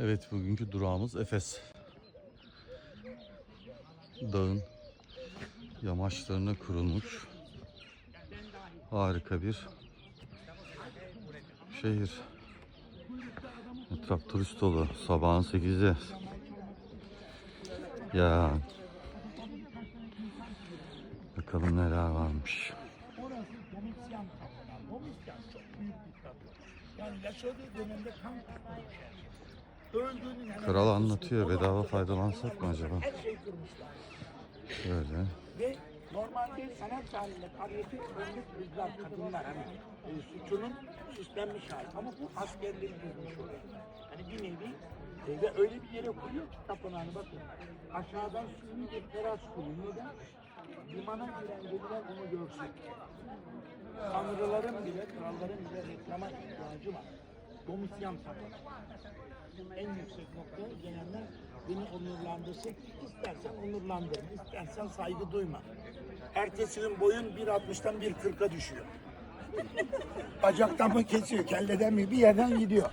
Evet bugünkü durağımız Efes. Dağın yamaçlarına kurulmuş harika bir şehir. Etraf turist dolu. Sabahın 8'i. Ya. Bakalım neler varmış. Yani yaşadığı dönemde hemen Kral anlatıyor. Bedava faydalansak mı acaba? Böyle. Ve normalde sanat halinde kariyeti önlük kızlar, kadınlar hani e, suçunun süslenmiş hali. Ama bu askerleri girmiş oraya. Hani bir nevi e, ve öyle bir yere koyuyor ki tapınağını bakın. Aşağıdan suni bir teras koyuyor. Neden? Limana giren gemiler onu görsün. Tanrıların bile, kralların bile reklama ihtiyacı var. Domisyan tapınağı. En yüksek noktaya gelenler beni onurlandırsın. İstersen onurlandırın, istersen saygı duyma. Ertesi gün boyun 1.60'dan 1.40'a düşüyor. Bacaktan mı kesiyor, kelleden mi bir yerden gidiyor.